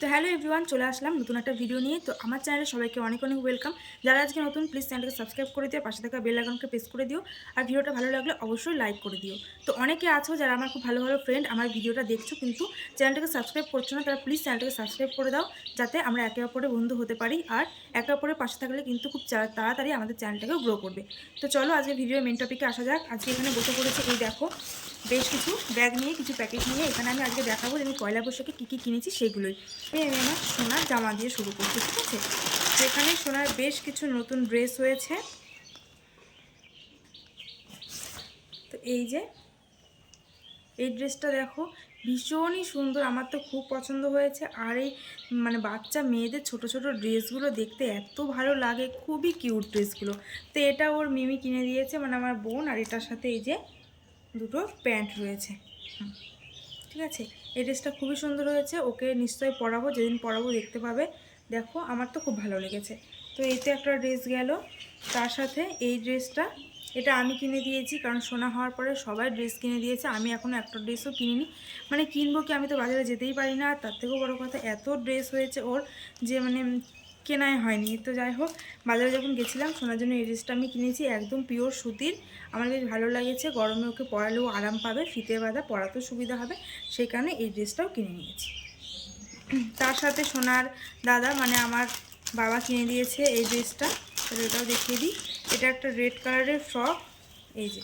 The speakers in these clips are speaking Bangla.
তো হ্যালো এভরিওয়ান, চলে আসলাম নতুন একটা ভিডিও নিয়ে। তো আমার চ্যানেলে সবাইকে অনেক অনেক ওয়েলকাম যারা আজকে নতুন প্লিজ চ্যানেলকে সাবস্ক্রাইব করে দিও, পাশে থাকা বেল আইকনকে প্রেস করে দিও। আর ভিডিওটা ভালো লাগলে অবশ্যই লাইক করে দিও। তো অনেকে আছো যারা আমার খুব ভালো ভালো ফ্রেন্ড আমার ভিডিওটা দেখছ, কিন্তু চ্যানেলটাকে সাবস্ক্রাইব করছ না, তারা প্লিজ চ্যানেলটাকে সাবস্ক্রাইব করে দাও, যাতে আমরা একে অপরের বন্ধু হতে পারি। আর একে অপরের পাশে থাকলে কিন্তু খুব তাড়াতাড়ি আমাদের চ্যানেলটাকেও গ্রো করবে। তো চলো আজকে ভিডিওর মেন টপিকে আসা যাক। আজকে এখানে বসে পড়েছে, এই দেখো। বেশ কিছু ব্যাগ নিয়ে, কিছু প্যাকেট নিয়ে এখানে আমি আজকে দেখাবো যে আমি পয়লা বৈশাখে কী কী কিনেছি সেগুলোই। আমি আমার সোনার জামা দিয়ে শুরু করছি, ঠিক আছে? তো এখানে সোনার বেশ কিছু নতুন ড্রেস হয়েছে। তো এই যে, এই ড্রেসটা দেখো, ভীষণই সুন্দর, আমার তো খুব পছন্দ হয়েছে। আর এই মানে বাচ্চা মেয়েদের ছোট ছোট ড্রেসগুলো দেখতে এত ভালো লাগে, খুবই কিউট ড্রেসগুলো। তো এটা ওর মিমি কিনে দিয়েছে মানে আমার বোন, আর এটার সাথে এই যে দুটো প্যান্ট রয়েছে। ঠিক আছে? এই ড্রেসটা খুবই সুন্দর হয়েছে। ওকে নিশ্চয়ই পরাবো, যেদিন পরাবো দেখতে পাবে। দেখো, আমার তো খুব ভালো লেগেছে। তো এই তো একটা ড্রেস গেল। তার সাথে এই ড্রেসটা, এটা আমি কিনে দিয়েছি, কারণ সোনা হওয়ার পরে সবাই ড্রেস কিনে দিয়েছে। আমি এখনও একটা ড্রেসও কিনিনি। মানে কিনবো কি? আমি তো বাজারে যেতেই পারি না। তার থেকেও বড়ো কথা, এত ড্রেস হয়েছে ওর যে মানে কেনাই হয়নি। তো যাই হোক বাজারে যখন গেছিলাম, সোনার জন্য এই ড্রেসটা আমি কিনেছি, একদম পিওর সুতির। আমার বেশ ভালো লাগেছে, গরমে ওকে পরালেও আরাম পাবে ফিতে বাঁধা পরাতেও সুবিধা হবে, সেই কারণে এই ড্রেসটাও কিনে নিয়েছি। তার সাথে সোনার দাদা মানে আমার বাবা কিনে দিয়েছে এই ড্রেসটা তাহলে এটাও দেখিয়ে দিই। এটা একটা রেড কালারের ফ্রক এই যে।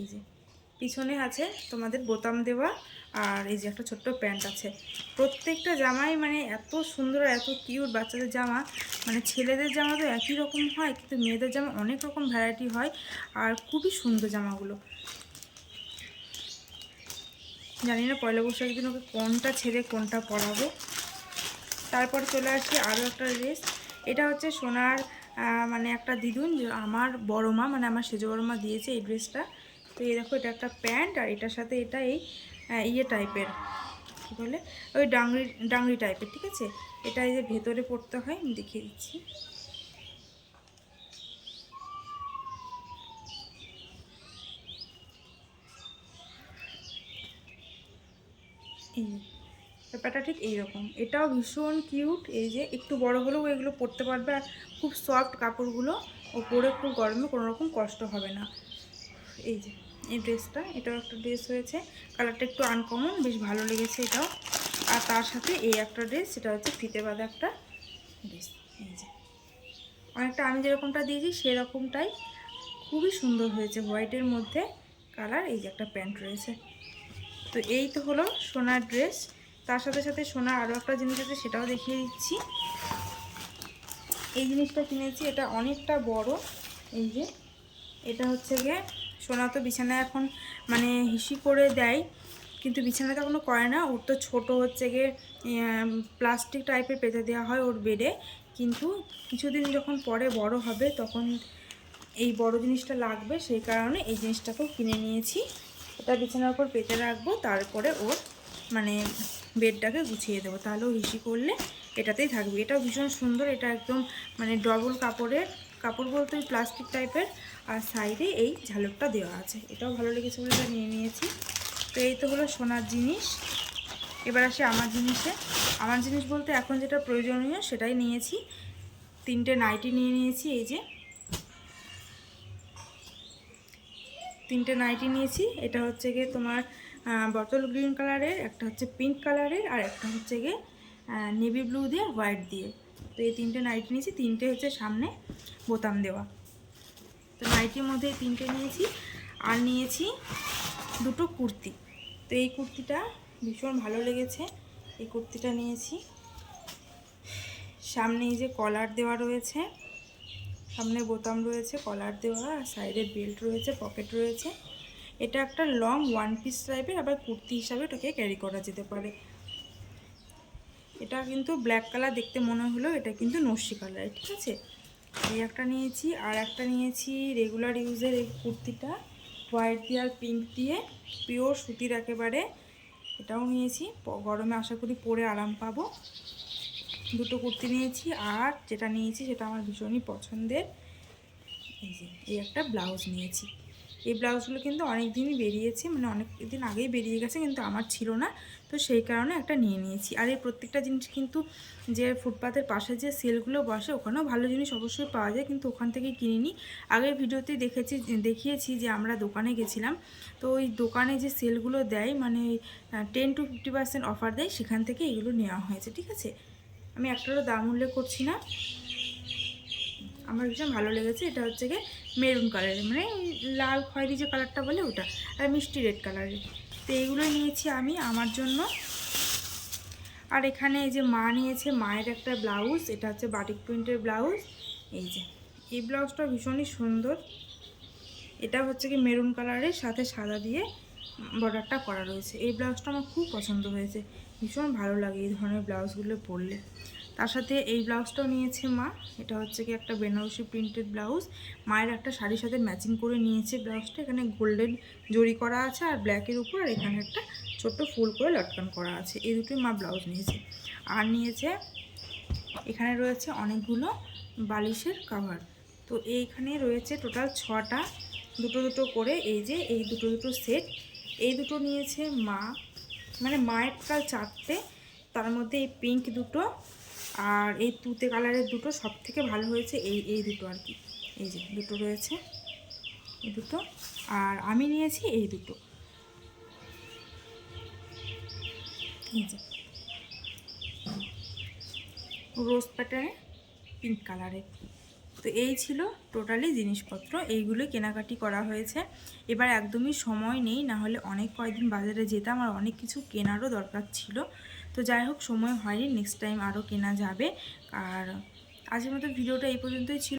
এই যে। পিছনে আছে তোমাদের বোতাম দেওয়া আর এই যে একটা ছোট্ট প্যান্ট আছে। প্রত্যেকটা জামাই মানে এত সুন্দর এত কিউট বাচ্চাদের জামা। মানে ছেলেদের জামা তো একই রকম হয়, কিন্তু মেয়েদের জামা অনেক রকম ভ্যারাইটি হয় আর খুবই সুন্দর জামাগুলো। জানি না পয়লা বৈশাখ দিন ওকে কোনটা ছেড়ে কোনটা পরাবো। তারপর চলে আসি আরও একটা ড্রেস এটা হচ্ছে সোনার মানে একটা দিদুন আমার বড় মা মানে আমার সেজো বড় মা দিয়েছে এই ড্রেসটা তো এই দেখো, এটা একটা প্যান্ট আর এটার সাথে এটা এই ইয়ে টাইপের, কী বলে, ওই ডাংরি ডাংরি টাইপের, ঠিক আছে? এটা এই যে ভেতরে পড়তে হয়, আমি দেখিয়ে দিচ্ছি। ব্যাপারটা ঠিক এইরকম। এটাও ভীষণ কিউট, এই যে একটু বড় হলেও এগুলো পরতে পারবে, আর খুব সফট কাপড়গুলো ও পরে খুব গরমে কোনো রকম কষ্ট হবে না। এই যে। এই ড্রেসটা, এটাও একটা ড্রেস হয়েছে। কালারটা একটু আনকমন বেশ ভালো লেগেছে এটাও। আর তার সাথে এই একটা ড্রেস, সেটা হচ্ছে ফিতে বাঁধা একটা ড্রেস। অনেকটা আমি যেরকমটা দিয়েছি, সেরকমটাই। খুবই সুন্দর হয়েছে হোয়াইটের মধ্যে কালার, এই যে একটা প্যান্ট রয়েছে। তো এই তো হলো সোনার ড্রেস। তার সাথে সাথে সোনার আরও একটা জিনিস আছে, সেটাও দেখিয়ে দিচ্ছি। এই জিনিসটা কিনেছি, এটা অনেকটা বড়। এই যে, এটা হচ্ছে গিয়ে সোনা তো বিছানায় এখন মানে হিসি করে দেয়, কিন্তু বিছানাতে কোনো করে না। ওর তো ছোটো হচ্ছে গিয়ে প্লাস্টিক টাইপের পেতে দেওয়া হয় ওর বেডে। কিন্তু কিছুদিন যখন পরে বড় হবে, তখন এই বড় জিনিসটা লাগবে। সেই কারণে এই জিনিসটাকেও কিনে নিয়েছি। ওটা বিছানার উপর পেতে রাখব, তারপরে ওর মানে বেডটাকে গুছিয়ে দেবো। তাহলে ও হিসি করলে এটাতেই থাকবে। এটাও ভীষণ সুন্দর। এটা একদম মানে ডবল কাপড়ের কাপড় বলতে ওই প্লাস্টিক টাইপের আর সাইডে এই ঝালকটা দেওয়া আছে। এটাও ভালো লেগেছে বলে এটা নিয়ে নিয়েছি। তো এই তো হলো সোনার জিনিস। এবার আসি আমার জিনিসে। আমার জিনিস বলতে এখন যেটা প্রয়োজনীয় সেটাই নিয়েছি। তিনটে নাইটি নিয়ে নিয়েছি, এই যে। তিনটে নাইটি নিয়েছি। এটা হচ্ছে গিয়ে তোমার বটল গ্রিন কালারের একটা হচ্ছে পিঙ্ক কালারের আর একটা হচ্ছে গিয়ে নেভি ব্লু দিয়ে হোয়াইট দিয়ে। তো এই তিনটে নাইটি নিয়েছি। তিনটে হচ্ছে সামনে। বোতাম দেওয়া। তো নাইটির মধ্যে তিনটে নিয়েছি, আর নিয়েছি দুটো কুর্তি। তো এই কুর্তিটা ভীষণ ভালো লেগেছে। এই কুর্তিটা নিয়েছি। সামনে এই যে কলার দেওয়া রয়েছে, সামনে বোতাম রয়েছে কলার দেওয়া, আর সাইডে বেল্ট রয়েছে পকেট রয়েছে। এটা একটা লং ওয়ান পিস টাইপের আবার কুর্তি হিসাবে এটাকে ক্যারি করা যেতে পারে। এটা কিন্তু ব্ল্যাক কালার দেখতে মনে হলো এটা কিন্তু নস্যি কালার ঠিক আছে? এই একটা নিয়েছি, আর একটা নিয়েছি রেগুলার ইউজের এই কুর্তিটা। হোয়াইট দিয়ে আর পিঙ্ক দিয়ে পিওর সুতির একেবারে। এটাও নিয়েছি গরমে আশা করি পরে আরাম পাবো। দুটো কুর্তি নিয়েছি, আর যেটা নিয়েছি সেটা আমার ভীষণই পছন্দের। এই যে, এই একটা ব্লাউজ নিয়েছি। এই ব্লাউজগুলো কিন্তু অনেক দিনই বেরিয়েছে মানে অনেক দিন আগেই বেরিয়ে গেছে, কিন্তু আমার ছিল না। তো সেই কারণে একটা নিয়ে নিয়েছি। আর এই প্রত্যেকটা জিনিস কিন্তু যে ফুটপাতের পাশে যে সেলগুলো বসে, ওখানেও ভালো জিনিস অবশ্যই পাওয়া যায়, কিন্তু ওখান থেকে কিনিনি। আগের ভিডিওতে দেখেছি, দেখিয়েছি যে আমরা দোকানে গেছিলাম, তো ওই দোকানে যে সেলগুলো দেয় মানে ten to fifty percent offer দেয়, সেখান থেকে এগুলো নেওয়া হয়েছে, ঠিক আছে? আমি একটারও দাম উল্লেখ করছি না। আমার ভীষণ ভালো লেগেছে। এটা হচ্ছে গিয়ে মেরুন কালারের মানে লাল খয়েরি যে কালারটা বলে ওটা, আর মিষ্টি রেড কালারের তো এইগুলো নিয়েছি আমি আমার জন্য। আর এখানে এই যে মা নিয়েছে মায়ের একটা ব্লাউজ এটা হচ্ছে বাটিক প্রিন্টের ব্লাউজ এই যে, এই ব্লাউজটা ভীষণই সুন্দর। এটা হচ্ছে কি মেরুন কালারের সাথে সাদা দিয়ে বর্ডারটা করা রয়েছে। এই ব্লাউজটা আমার খুব পছন্দ হয়েছে। ভীষণ ভালো লাগে এই ধরনের ব্লাউজগুলো পরলে। তার সাথে এই ব্লাউজটাও নিয়েছে মা। এটা হচ্ছে কি একটা বেনারসি প্রিন্টেড ব্লাউজ। মায়ের একটা শাড়ির সাথে ম্যাচিং করে নিয়েছে ব্লাউজটা। এখানে গোল্ডেন জরি করা আছে আর ব্ল্যাকের উপর আর এখানে একটা ছোট্ট ফুল করে লটকান করা আছে। এই দুটোই মা ব্লাউজ নিয়েছে। আর নিয়েছে, এখানে রয়েছে অনেকগুলো বালিশের কাভার তো এইখানে রয়েছে টোটাল ছটা। দুটো দুটো করে এই যে এই দুটো দুটো সেট এই দুটো নিয়েছে মা। মানে মায়ের টোটাল চারটে। তার মধ্যে এই পিঙ্ক দুটো আর এই তুতে কালারের দুটো সব থেকে ভালো হয়েছে এই এই দুটো আর কি। এই যে দুটো রয়েছে, এই দুটো। আর আমি নিয়েছি এই দুটো। এই যে। রোজ প্যাটার্নে পিঙ্ক কালারের। তো এই ছিল টোটালি জিনিসপত্র। এইগুলো কেনাকাটি করা হয়েছে। এবার একদমই সময় নেই না হলে অনেক কয়েকদিন বাজারে যেতাম আর অনেক কিছু কেনারও দরকার ছিল। তো যাই হোক, সময় হয়নি নেক্সট টাইম আরও কেনা যাবে। আর আজকের মতো ভিডিওটা এই পর্যন্তই ছিল।